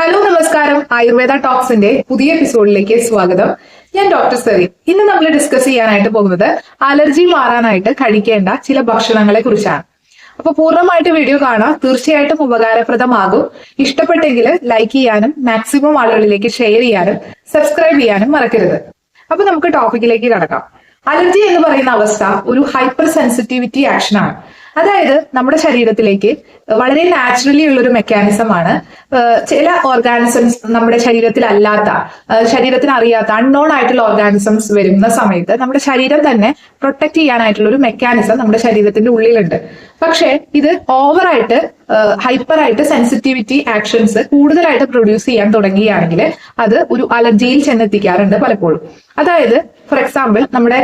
Hello നമസ്കാരം. ആയുർവേദ ടോക്സിന്റെ പുതിയ എപ്പിസോഡിലേക്ക് സ്വാഗതം. ഞാൻ ഡോക്ടർ സെറി ഇന്ന് നമ്മൾ ഡിസ്കസ് ചെയ്യാനായിട്ട് പോകുന്നത് അലർജി മാറാനായിട്ട് കഴിക്കേണ്ട ചില ഭക്ഷണങ്ങളെ കുറിച്ചാണ്. അപ്പൊ പൂർണമായിട്ട് വീഡിയോ കാണാം. തീർച്ചയായിട്ടും ഉപകാരപ്രദമാകും. ഇഷ്ടപ്പെട്ടെങ്കിൽ ലൈക്ക് ചെയ്യാനും മാക്സിമം ആളുകളിലേക്ക് ഷെയർ ചെയ്യാനും സബ്സ്ക്രൈബ് ചെയ്യാനും മറക്കരുത്. അപ്പൊ നമുക്ക് ടോപ്പിക്കിലേക്ക് കടക്കാം. അലർജി എന്ന് പറയുന്ന അവസ്ഥ ഒരു ഹൈപ്പർ സെൻസിറ്റിവിറ്റി ആക്ഷൻ ആണ് അതായത് നമ്മുടെ ശരീരത്തിലേക്ക് വളരെ നാച്ചുറലി ഉള്ള ഒരു മെക്കാനിസമാണ് ചില ഓർഗാനിസംസ് നമ്മുടെ ശരീരത്തിൽ അല്ലാത്ത ശരീരത്തിന് അറിയാത്ത അൺനോൺ ആയിട്ടുള്ള ഓർഗാനിസംസ് വരുന്ന സമയത്ത് നമ്മുടെ ശരീരം തന്നെ പ്രൊട്ടക്ട് ചെയ്യാനായിട്ടുള്ള ഒരു മെക്കാനിസം നമ്മുടെ ശരീരത്തിന്റെ ഉള്ളിലുണ്ട്. പക്ഷേ ഇത് ഓവറായിട്ട് ഹൈപ്പറായിട്ട് സെൻസിറ്റിവിറ്റി ആക്ഷൻസ് കൂടുതലായിട്ട് പ്രൊഡ്യൂസ് ചെയ്യാൻ തുടങ്ങുകയാണെങ്കിൽ അത് ഒരു അലർജിയിൽ ചെന്നെത്തിക്കാറുണ്ട് പലപ്പോഴും. അതായത് ഫോർ എക്സാമ്പിൾ നമ്മുടെ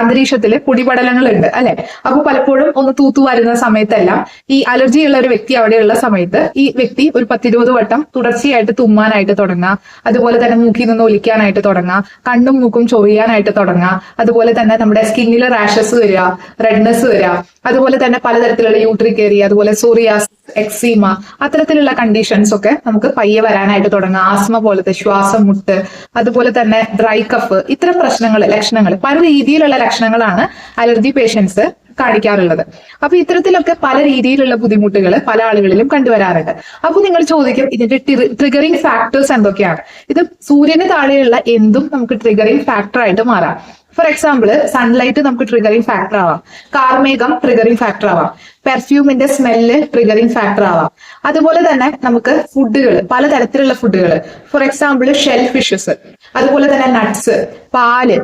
അന്തരീക്ഷത്തിൽ പൊടിപടലങ്ങളുണ്ട് അല്ലെ? അപ്പൊ പലപ്പോഴും ഒന്ന് തൂത്തു വരുന്ന സമയത്തെല്ലാം ഈ അലർജി ഉള്ള ഒരു വ്യക്തി അവിടെയുള്ള സമയത്ത് ഈ വ്യക്തി ഒരു പത്തിരുപത് വട്ടം തുടർച്ചയായിട്ട് തുമ്മാനായിട്ട് തുടങ്ങുക. അതുപോലെ തന്നെ മൂക്കിൽ നിന്ന് ഒലിക്കാനായിട്ട് തുടങ്ങുക. കണ്ണും മൂക്കും ചൊറിയാനായിട്ട് തുടങ്ങുക. അതുപോലെ തന്നെ നമ്മുടെ സ്കിന്നിൽ റാഷസ് വരിക റെഡ്നെസ് വരിക. അതുപോലെ തന്നെ പലതരത്തിലുള്ള യൂട്രിക് ഏരിയ അതുപോലെ സോറിയാസ് എക്സീമ അത്തരത്തിലുള്ള കണ്ടീഷൻസ് ഒക്കെ നമുക്ക് പയ്യെ വരാനായിട്ട് തുടങ്ങുക. ആസ്മ പോലത്തെ ശ്വാസം മുട്ട് അതുപോലെ തന്നെ ഡ്രൈ കഫ് ഇത്തരം പ്രശ്നങ്ങൾ ലക്ഷണങ്ങൾ പല രീതിയിലുള്ള ലക്ഷണങ്ങളാണ് അലർജി പേഷ്യൻസ് കാണിക്കാറുള്ളത്. അപ്പൊ ഇത്തരത്തിലൊക്കെ പല രീതിയിലുള്ള ബുദ്ധിമുട്ടുകൾ പല ആളുകളിലും കണ്ടുവരാറുണ്ട്. അപ്പൊ നിങ്ങൾ ചോദിക്കും ഇതിന്റെ ട്രിഗറിംഗ് ഫാക്ടേഴ്സ് എന്തൊക്കെയാണ്? ഇത് സൂര്യന് താഴെയുള്ള എന്തും നമുക്ക് ട്രിഗറിംഗ് ഫാക്ടർ ആയിട്ട് മാറാം. ഫോർ എക്സാമ്പിൾ സൺലൈറ്റ് നമുക്ക് ട്രിഗറിംഗ് ഫാക്ടർ ആവാം. കാർമേഘം ട്രിഗറിംഗ് ഫാക്ടർ ആവാം. പെർഫ്യൂമിന്റെ സ്മെല്ല് ട്രിഗറിംഗ് ഫാക്ടർ ആവാം. അതുപോലെ തന്നെ നമുക്ക് ഫുഡുകൾ പലതരത്തിലുള്ള ഫുഡുകൾ ഫോർ എക്സാമ്പിൾ ഷെൽ ഫിഷസ് അതുപോലെ തന്നെ നട്ട്സ് പാൽ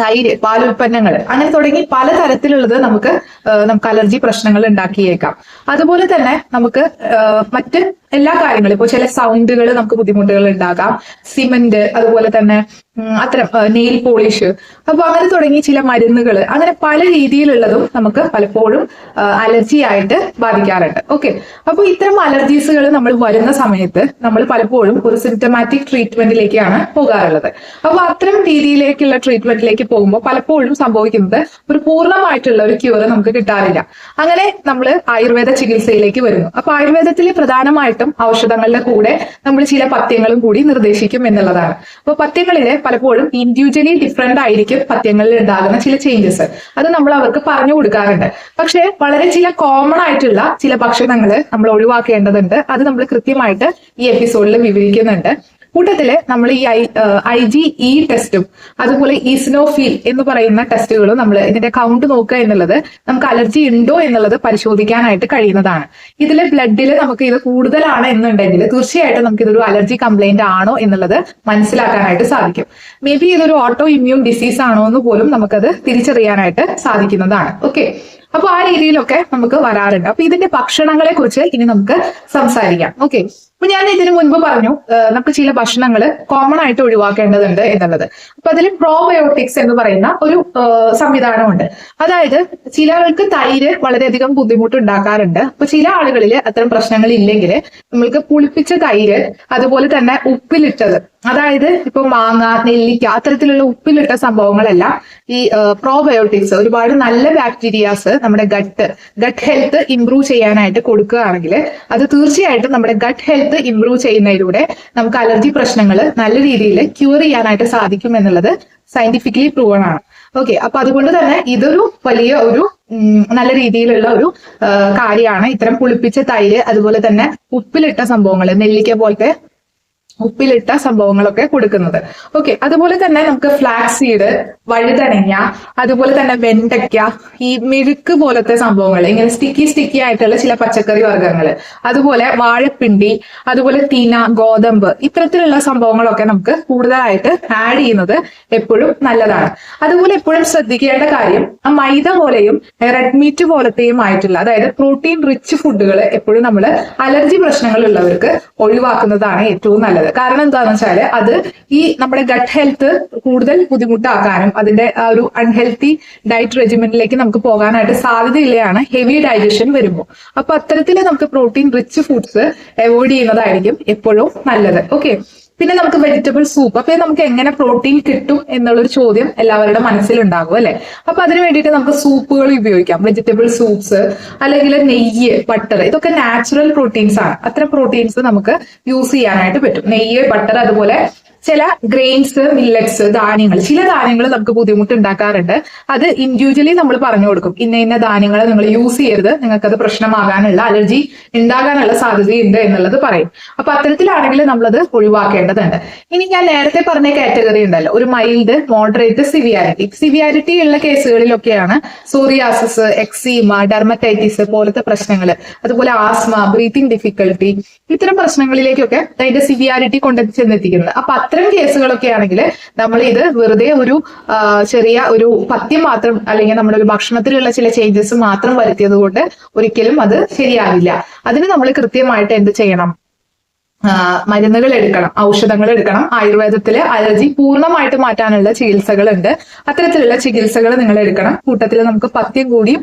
തൈര് പാലുൽപ്പന്നങ്ങൾ. അങ്ങനെ തുടങ്ങി പലതരത്തിലുള്ളത് നമുക്ക് നമുക്ക് അലർജി പ്രശ്നങ്ങൾ ഉണ്ടാക്കിയേക്കാം. അതുപോലെ തന്നെ നമുക്ക് മറ്റ് എല്ലാ കാര്യങ്ങളും ഇപ്പോൾ ചില സൗണ്ടുകൾ നമുക്ക് ബുദ്ധിമുട്ടുകൾ ഉണ്ടാകാം. സിമെന്റ് അതുപോലെ തന്നെ അത്തരം നെയിൽ പോളിഷ് അപ്പൊ അങ്ങനെ തുടങ്ങി ചില മരുന്നുകൾ അങ്ങനെ പല രീതിയിലുള്ളതും നമുക്ക് പലപ്പോഴും അലർജി ആയിട്ട് ബാധിക്കാറുണ്ട്. ഓക്കെ അപ്പൊ ഇത്തരം അലർജീസുകൾ നമ്മൾ വരുന്ന സമയത്ത് നമ്മൾ പലപ്പോഴും ഒരു സിംറ്റമാറ്റിക് ട്രീറ്റ്മെന്റിലേക്കാണ് പോകാറുള്ളത്. അപ്പൊ അത്തരം രീതിയിലേക്കുള്ള ട്രീറ്റ്മെന്റിലേക്ക് പോകുമ്പോൾ പലപ്പോഴും സംഭവിക്കുന്നത് ഒരു പൂർണമായിട്ടുള്ള ഒരു ക്യൂർ നമുക്ക് കിട്ടാറില്ല. അങ്ങനെ നമ്മൾ ആയുർവേദ ചികിത്സയിലേക്ക് വരുന്നു. അപ്പൊ ആയുർവേദത്തിൽ പ്രധാനമായിട്ടും ഔഷധങ്ങളുടെ കൂടെ നമ്മൾ ചില പത്യങ്ങളും കൂടി നിർദ്ദേശിക്കും എന്നുള്ളതാണ്. അപ്പൊ പഥ്യങ്ങളിൽ പലപ്പോഴും ഇൻഡിവിജ്വലി ഡിഫറെന്റ് ആയിരിക്കും പദ്യങ്ങളിൽ ഉണ്ടാകുന്ന ചില ചേഞ്ചസ് അത് നമ്മൾ അവർക്ക് പറഞ്ഞു കൊടുക്കാറുണ്ട്. പക്ഷേ വളരെ ചില കോമൺ ആയിട്ടുള്ള ചില ഭക്ഷണങ്ങൾ നമ്മൾ ഒഴിവാക്കേണ്ടതുണ്ട്. അത് നമ്മൾ കൃത്യമായിട്ട് ഈ എപ്പിസോഡിൽ വിവരിക്കുന്നുണ്ട്. കൂട്ടത്തിൽ നമ്മൾ ഈ ഐ ജി ഇ ടെസ്റ്റും അതുപോലെ ഇസ്നോഫിൽ എന്ന് പറയുന്ന ടെസ്റ്റുകളും നമ്മൾ ഇതിന്റെ കൗണ്ട് നോക്കുക എന്നുള്ളത് നമുക്ക് അലർജി ഉണ്ടോ എന്നുള്ളത് പരിശോധിക്കാനായിട്ട് കഴിയുന്നതാണ്. ഇതിലെ ബ്ലഡിൽ നമുക്ക് ഇത് കൂടുതലാണ് എന്നുണ്ടെങ്കിൽ തീർച്ചയായിട്ടും നമുക്ക് ഇതൊരു അലർജി കംപ്ലൈന്റ് ആണോ എന്നുള്ളത് മനസ്സിലാക്കാനായിട്ട് സാധിക്കും. മേ ബി ഇതൊരു ഓട്ടോ ഇമ്മ്യൂൺ ഡിസീസ് ആണോ എന്ന് പോലും നമുക്കത് തിരിച്ചറിയാനായിട്ട് സാധിക്കുന്നതാണ്. ഓക്കെ അപ്പൊ ആ രീതിയിലൊക്കെ നമുക്ക് വരാറുണ്ട്. അപ്പൊ ഇതിന്റെ ഭക്ഷണങ്ങളെ കുറിച്ച് ഇനി നമുക്ക് സംസാരിക്കാം. ഓക്കെ അപ്പൊ ഞാൻ ഇതിനു മുൻപ് പറഞ്ഞു നമുക്ക് ചില ഭക്ഷണങ്ങൾ കോമൺ ആയിട്ട് ഒഴിവാക്കേണ്ടതുണ്ട് എന്നുള്ളത്. അപ്പൊ അതിൽ പ്രോബയോട്ടിക്സ് എന്ന് പറയുന്ന ഒരു സംവിധാനമുണ്ട്. അതായത് ചിലർക്ക് തൈര് വളരെയധികം ബുദ്ധിമുട്ട് ഉണ്ടാക്കാറുണ്ട് അപ്പൊ ചില ആളുകളിൽ അത്തരം പ്രശ്നങ്ങൾ ഇല്ലെങ്കിൽ നമ്മൾക്ക് പുളിപ്പിച്ച തൈര് അതുപോലെ തന്നെ ഉപ്പിലിട്ടത്. അതായത് ഇപ്പൊ മാങ്ങ നെല്ലിക്ക അത്തരത്തിലുള്ള ഉപ്പിലിട്ട സംഭവങ്ങളെല്ലാം ഈ പ്രോബയോട്ടിക്സ് ഒരുപാട് നല്ല ബാക്ടീരിയാസ് നമ്മുടെ ഗട്ട് ഗട്ട് ഹെൽത്ത് ഇംപ്രൂവ് ചെയ്യാനായിട്ട് കൊടുക്കുകയാണെങ്കിൽ അത് തീർച്ചയായിട്ടും നമ്മുടെ ഗട്ട് ഹെൽത്ത് ഇംപ്രൂവ് ചെയ്യുന്നതിലൂടെ നമുക്ക് അലർജി പ്രശ്നങ്ങൾ നല്ല രീതിയിൽ ക്യൂർ ചെയ്യാനായിട്ട് സാധിക്കും എന്നുള്ളത് സയന്റിഫിക്കലി പ്രൂവൺ ആണ്. ഓക്കെ അപ്പൊ അതുകൊണ്ട് തന്നെ ഇതൊരു വലിയ ഒരു നല്ല രീതിയിലുള്ള ഒരു കാര്യമാണ്. ഇത്തരം പുളിപ്പിച്ച തൈര് അതുപോലെ തന്നെ ഉപ്പിലിട്ട സംഭവങ്ങൾ നെല്ലിക്ക പോലത്തെ ഉപ്പിലിട്ട സംഭവങ്ങളൊക്കെ കൊടുക്കുന്നത്. ഓക്കെ അതുപോലെ തന്നെ നമുക്ക് ഫ്ലാക്സ് സീഡ് വഴുതനങ്ങ അതുപോലെ തന്നെ വെണ്ടയ്ക്ക ഈ മെഴുക്ക് പോലത്തെ സംഭവങ്ങൾ ഇങ്ങനെ സ്റ്റിക്കി സ്റ്റിക്കി ആയിട്ടുള്ള ചില പച്ചക്കറി വർഗങ്ങൾ അതുപോലെ വാഴപ്പിണ്ടി അതുപോലെ തീന ഗോതമ്പ് ഇത്തരത്തിലുള്ള സംഭവങ്ങളൊക്കെ നമുക്ക് കൂടുതലായിട്ട് ആഡ് ചെയ്യുന്നത് എപ്പോഴും നല്ലതാണ്. അതുപോലെ എപ്പോഴും ശ്രദ്ധിക്കേണ്ട കാര്യം ആ മൈദ പോലെയും റെഡ് മീറ്റ് പോലത്തെയും ആയിട്ടുള്ള അതായത് പ്രോട്ടീൻ റിച്ച് ഫുഡുകൾ എപ്പോഴും നമ്മൾ അലർജി പ്രശ്നങ്ങളുള്ളവർക്ക് ഒഴിവാക്കുന്നതാണ് ഏറ്റവും നല്ലത്. കാരണം എന്താണെന്ന് വെച്ചാൽ അത് ഈ നമ്മുടെ ഗട്ട് ഹെൽത്ത് കൂടുതൽ ബുദ്ധിമുട്ടാക്കാനും അതിന്റെ ആ ഒരു അൺഹെൽത്തി ഡയറ്റ് റെജിമെന്റിലേക്ക് നമുക്ക് പോകാനായിട്ട് സാധ്യതയില്ലയാണ് ഹെവി ഡൈജഷൻ വരുമ്പോൾ അപ്പൊ അത്തരത്തിൽ നമുക്ക് പ്രോട്ടീൻ റിച്ച് ഫുഡ്സ് അവോയ്ഡ് ചെയ്യുന്നതായിരിക്കും എപ്പോഴും നല്ലത്. ഓക്കെ പിന്നെ നമുക്ക് വെജിറ്റബിൾ സൂപ്പ് അപ്പൊ നമുക്ക് എങ്ങനെ പ്രോട്ടീൻ കിട്ടും എന്നുള്ളൊരു ചോദ്യം എല്ലാവരുടെ മനസ്സിലുണ്ടാകും അല്ലെ? അപ്പൊ അതിന് വേണ്ടിയിട്ട് നമുക്ക് സൂപ്പുകൾ ഉപയോഗിക്കാം. വെജിറ്റബിൾ സൂപ്സ് അല്ലെങ്കിൽ നെയ്യ് ബട്ടർ ഇതൊക്കെ നാച്ചുറൽ പ്രോട്ടീൻസ് ആണ്. അത്ര പ്രോട്ടീൻസ് നമുക്ക് യൂസ് ചെയ്യാനായിട്ട് പറ്റും. നെയ്യ് ബട്ടർ അതുപോലെ ചില ഗ്രെയിൻസ് മില്ലറ്റ്സ് ധാന്യങ്ങൾ ചില ധാന്യങ്ങൾ നമുക്ക് ബുദ്ധിമുട്ട് ഉണ്ടാക്കാറുണ്ട് അത് ഇൻഡിവിജ്വലി നമ്മൾ പറഞ്ഞു കൊടുക്കും. ഇന്ന ഇന്ന ധാന്യങ്ങൾ നിങ്ങൾ യൂസ് ചെയ്യരുത്. നിങ്ങൾക്ക് അത് പ്രശ്നമാകാനുള്ള അലർജി ഉണ്ടാകാനുള്ള സാധ്യതയുണ്ട് എന്നുള്ളത് പറയും. അപ്പൊ അത്തരത്തിലാണെങ്കിൽ നമ്മളത് ഒഴിവാക്കേണ്ടതുണ്ട്. ഇനി ഞാൻ നേരത്തെ പറഞ്ഞ കാറ്റഗറി ഉണ്ടല്ലോ. ഒരു മൈൽഡ് മോഡറേറ്റ് സിവിയാരിറ്റി സിവിയാരിറ്റി ഉള്ള കേസുകളിലൊക്കെയാണ് സോറിയാസിസ് എക്സീമ ഡെർമറ്റൈറ്റിസ് പോലത്തെ പ്രശ്നങ്ങൾ അതുപോലെ ആസ്മ ബ്രീത്തിങ് ഡിഫിക്കൽട്ടി ഇത്തരം പ്രശ്നങ്ങളിലേക്കൊക്കെ അതിന്റെ സിവിയാരിറ്റി കൊണ്ടെത്തി ചെന്നെത്തിക്കുന്നത്. അപ്പൊ അത്തരം കേസുകളൊക്കെ ആണെങ്കിൽ നമ്മൾ ഇത് വെറുതെ ഒരു ചെറിയ ഒരു പത്യം മാത്രം അല്ലെങ്കിൽ നമ്മുടെ ഒരു ഭക്ഷണത്തിലുള്ള ചില ചേഞ്ചസ് മാത്രം വരുത്തിയത് കൊണ്ട് ഒരിക്കലും അത് ശരിയാവില്ല. അതിന് നമ്മൾ കൃത്യമായിട്ട് എന്ത് ചെയ്യണം? മരുന്നുകൾ എടുക്കണം ഔഷധങ്ങൾ എടുക്കണം. ആയുർവേദത്തിലെ അലർജി പൂർണമായിട്ട് മാറ്റാനുള്ള ചികിത്സകളുണ്ട്. അത്തരത്തിലുള്ള ചികിത്സകൾ നിങ്ങൾ എടുക്കണം. കൂട്ടത്തിൽ നമുക്ക് പത്യം കൂടിയും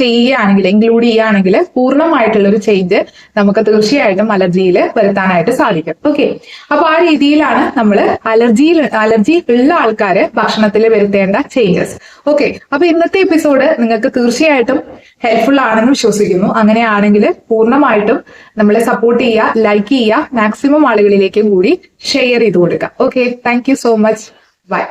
ചെയ്യുകയാണെങ്കിൽ ഇൻക്ലൂഡ് ചെയ്യുകയാണെങ്കിൽ പൂർണമായിട്ടുള്ള ഒരു ചേഞ്ച് നമുക്ക് തീർച്ചയായിട്ടും അലർജിയിൽ വരുത്താനായിട്ട് സാധിക്കും. ഓക്കെ അപ്പൊ ആ രീതിയിലാണ് നമ്മൾ അലർജിയിൽ അലർജി ഉള്ള ആൾക്കാര് ഭക്ഷണത്തിൽ വരുത്തേണ്ട ചേഞ്ചസ് ഓക്കെ അപ്പൊ ഇന്നത്തെ എപ്പിസോഡ് നിങ്ങൾക്ക് തീർച്ചയായിട്ടും ഹെൽപ്ഫുൾ ആണെന്ന് വിശ്വസിക്കുന്നു. അങ്ങനെയാണെങ്കിൽ പൂർണമായിട്ടും നമ്മളെ സപ്പോർട്ട് ചെയ്യുക ലൈക്ക് ചെയ്യുക മാക്സിമം ആളുകളിലേക്കും കൂടി ഷെയർ ചെയ്ത് കൊടുക്കുക. Okay thank so much bye